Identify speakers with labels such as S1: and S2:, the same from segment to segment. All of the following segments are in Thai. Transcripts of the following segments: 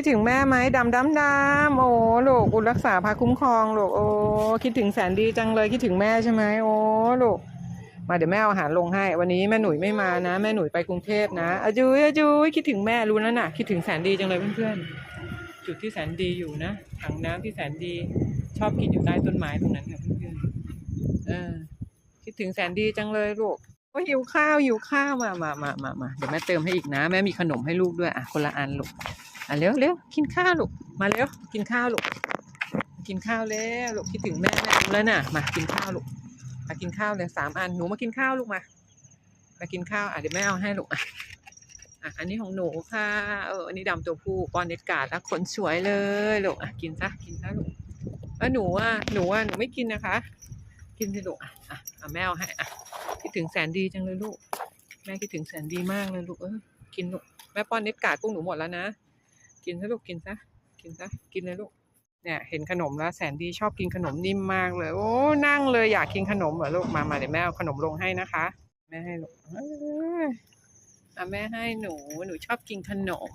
S1: คิดถึงแม่ไหมดำดำดำโอ้ลูกอุณรักษาพาคุ้มครองลูกโอ้คิดถึงแสนดีจังเลยคิดถึงแม่ใช่ไหมโอ้ลูกมาเดี๋ยวแม่เอาอาหารลงให้ วันนี้แม่หนุ่ยไม่มานะ แม่หนุ่ยไปกรุงเทพนะอาจุยอาจุยคิดถึงแม่รู้แล้วน่ะ คิดถึงแสนดีจังเลยเพื่อนๆจุดที่แสนดีอยู่นะถังน้ำที่แสนดี ชอบกินอยู่ใต้ต้นไม้ตรงนั้นค่ะเพื่อนๆเออคิดถึงแสนดีจังเลยลูกโอ้ยหิวข้าวหิวข้าวมามามามามาเดี๋ยวแม่เติมให้อีกนะ แม่มีขนมให้ลูกด้วยอะคนละอันลูก อะเร็วเร็วกินข้าวลูกมาเร็วกินข้าวลูกกินข้าวแล้วลูกคิดถึงแม่แม่รู้แล้วน่ะมากินข้าวลูกมากินข้าวเลยสามอันหนูมากินข้าวลูกมามากินข้าวอะเดี๋ยวแม่เอาให้ลูกอะอะอันนี้ของหนูค่ะเอออันนี้ดำตัวผู้ป้อนเน็ตการ์ดแล้วขนสวยเลยลูกอะกินซะกินซะลูกแล้วหนูอะหนูอะหนูไม่กินนะคะ กินสิลูกอะอะอะแม่เอาให้อะคิดถึงแสนดีจังเลยลูก แม่คิดถึงแสนดีมากเลยลูกเออกินลูกแม่ป้อนเน็ตการ์ดกุ้งหนูหมดแล้วนะ กินซะลูกกินซะกินซะกินเลยลูกเนี่ยเห็นขนมแล้วแสนดีชอบกินขนมนิ่มมากเลย โอ้นั่งเลยอยากกินขนมเหรอลูกมามาเดี๋ยวแม่เอาขนมลงให้นะคะ แม่ให้ลูกเอ้ยอะแม่ให้หนูหนูชอบกินขนม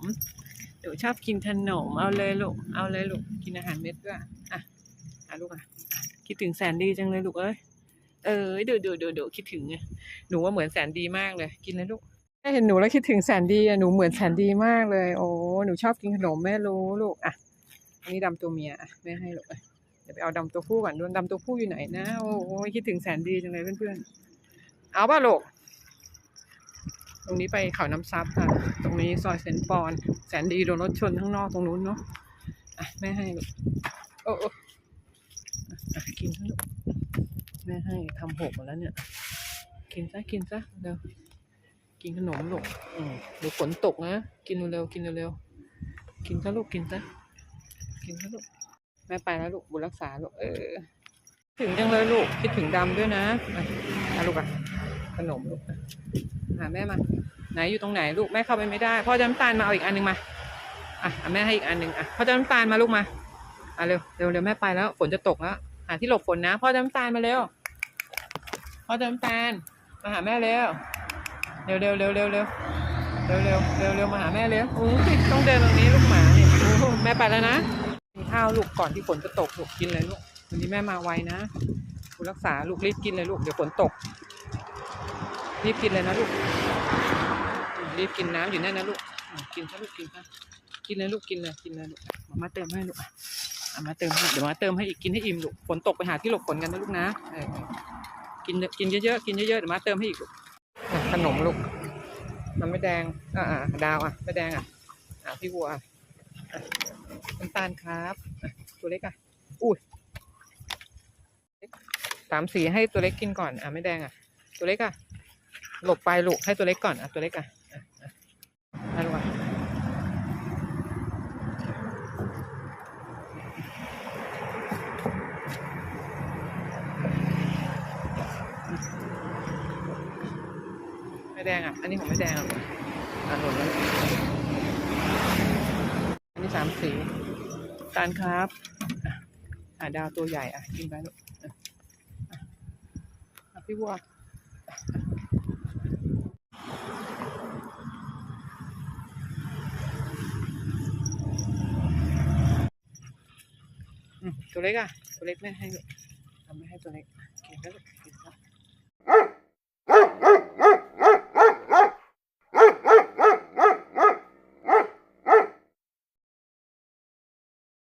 S1: หนูชอบกินขนมเอาเลยลูกเอาเลยลูกกินอาหารเม็ดด้วยอะอะลูกอะคิดถึงแสนดีจังเลยลูกเอ้ยเออดูดูดูดูคิดถึงไงหนูว่าเหมือนแสนดีมากเลย กินเลยลูก เห็นหนูแล้วคิดถึงแสนดีอะหนูเหมือนแสนดีมากเลย โอ้หนูชอบกินขนมแม่รู้ลูกอะอันนี้ดำตัวเมียอะแม่ให้ลูกเดี๋ยวไปเอาดำตัวผู้ก่อนดูดำตัวผู้อยู่ไหนนะโอ้โหคิดถึงแสนดีจังเลยเพื่อนๆเอาป่ะลูกตรงนี้ไปเขาน้ำซับค่ะ ตรงนี้ซอยเซนปอน แสนดีโดนรถชนข้างนอกตรงนู้นเนาะอะแม่ให้ลูกโอ้โอ้กินซะลูกแม่ให้ทำหกหมดแล้วเนี่ย กินซะกินซะเร็ว กินขนมลูกอืมเดี๋ยวฝนตกนะ กินเร็วๆกินเร็วๆกินซะลูกกินซะกินซะลูกแม่ไปแล้วลูกบุญรักษาลูกเออ ถึงจังเลยลูกคิดถึงดำด้วยนะอะอะลูกอะขนมลูกอะหาแม่มาไหนอยู่ตรงไหนลูกแม่เข้าไปไม่ได้พ่อจะน้ำตาลมาเอาอีกอันหนึ่งมาอะอะแม่ให้อีกอันหนึ่งอะพ่อจะน้ำตาลมาลูกมาอะเร็วเร็วเร็วแม่ไปแล้ว ฝนจะตกแล้วหาที่หลบฝนนะพ่อจะน้ำตาลมาเร็วพ่อจะน้ำตาลมาหาแม่เร็ว เร็วเร็วเร็วเร็วเร็วเร็วเร็วเร็วเร็วมาหาแม่เร็วโอ้ยต้องเดินตรงนี้ลูกหมาเนี่ยโอ้แม่ไปแล้วนะกินข้าวลูกก่อนที่ฝนจะตกลูกกินเลยลูกวันนี้แม่มาไวนะคุณรักษาลูกรีบกินเลยลูกเดี๋ยวฝนตก รีบกินเลยนะลูกรีบกินน้ำอยู่แน่นนะลูกกินซะลูกกินซะกินเลยลูกกินเลยกินเลยลูกมาเติมให้ลูกเอามาเติมให้เดี๋ยวมาเติมให้อีกกินให้อิ่มลูกฝนตกไปหาที่หลบฝนกันนะลูกนะเออกินกินเยอะๆกินเยอะๆเดี๋ยวมาเติมให้อีกลูก ขนมลูกมันไม่แดง อ่าดาวอะไม่แดงอะ อ่าพี่วัวอะน้ำตาลครับตัวเล็กอะ อุ้ยสามสีให้ตัวเล็กกินก่อน อะไม่แดงอะ ตัวเล็กอะ หลบไปลูกให้ตัวเล็กก่อน อะตัวเล็กอะอะอะให้ลูกอะไม่ แดงอะ อันนี้ของไม่แดงอะอะหล่นแล้วอันนี้สามสีตาลครับอะดาวตัวใหญ่อะกินไปลูกอะอะพี่วัวตัวเล็กอะ ตัวเล็กไม่ให้ลูกทำไม่ให้ตัวเล็กกินแล้วลูก